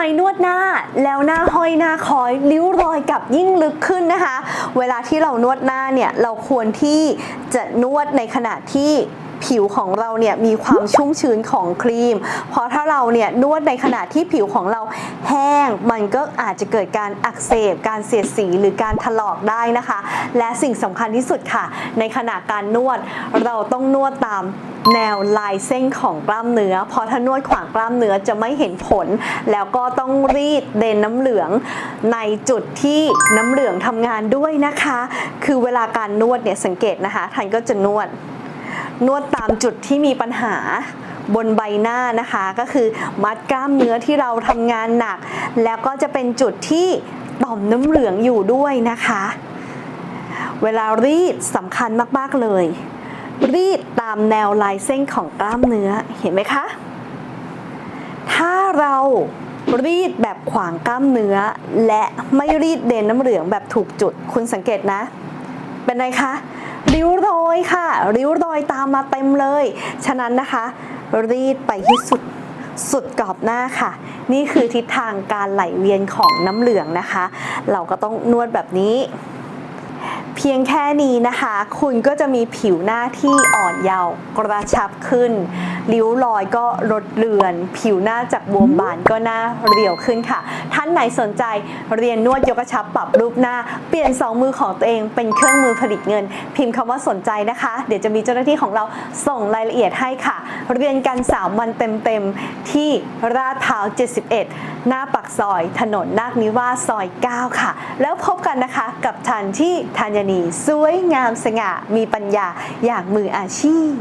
ไมนวดหน้าแล้วหน้าห้อยหน้าคอยริ้วรอยกับยิ่งลึกขึ้นนะคะ เวลาที่เรานวดหน้าเนี่ยเราควรที่จะนวดในขณะที่ ผิวของเราเนี่ยมีความชุ่มชื้นของครีม เพราะถ้าเราเนี่ยนวดในขณะที่ผิวของเราแห้ง มันก็อาจจะเกิดการอักเสบ การเสียดสีหรือการถลอกได้นะคะ และสิ่งสำคัญที่สุดค่ะ ในขณะการนวดเราต้องนวดตามแนวลายเส้นของกล้ามเนื้อ เพราะถ้านวดขวางกล้ามเนื้อจะไม่เห็นผล แล้วก็ต้องรีดเดนน้ำเหลืองในจุดที่น้ำเหลืองทำงานด้วยนะคะ คือเวลาการนวดเนี่ยสังเกตนะคะท่านก็จะนวด นวดตามจุดที่มีปัญหาบนใบหน้านะคะ ก็คือมัดกล้ามเนื้อที่เราทำงานหนัก แล้วก็จะเป็นจุดที่ต่อมน้ำเหลืองอยู่ด้วยนะคะ เวลารีดสำคัญมากๆเลย รีดตามแนวลายเส้นของกล้ามเนื้อเห็นไหมคะ ถ้าเรารีดแบบขวางกล้ามเนื้อ และไม่รีดเดนน้ำเหลืองแบบถูกจุด คุณสังเกตนะ เป็นไรคะริ้วร อยค่ะ ริ้วรอยตามมาเต็มเลย ฉะนั้นนะคะ รีดไปที่สุดสุดกรอบหน้าค่ะ นี่คือทิศทางการไหลเวียนของน้ำเหลืองนะคะ เราก็ต้องนวดแบบนี้ เพียงแค่นี้นะคะ คุณก็จะมีผิวหน้าที่อ่อนเยาว์กระชับขึ้น ริ้วรอยก็ลดเลือน ผิวหน้าจากบวมบานก็หน้าเรียวขึ้นค่ะ ท่านไหนสนใจเรียนนวดยกกระชับปรับรูปหน้า เปลี่ยนสองมือของตัวเองเป็นเครื่องมือผลิตเงิน พิมพ์คำว่าสนใจนะคะ เดี๋ยวจะมีเจ้าหน้าที่ของเราส่งรายละเอียดให้ค่ะ เรียนกัน 3 วันเต็มๆที่ราดพร้าว 71 หน้าปักซอย ถนนนาคนิวาสซอย 9 ค่ะ แล้วพบกันนะคะกับทันที่ธัญณี สวยงามสง่ามีปัญญาอย่างมืออาชีพ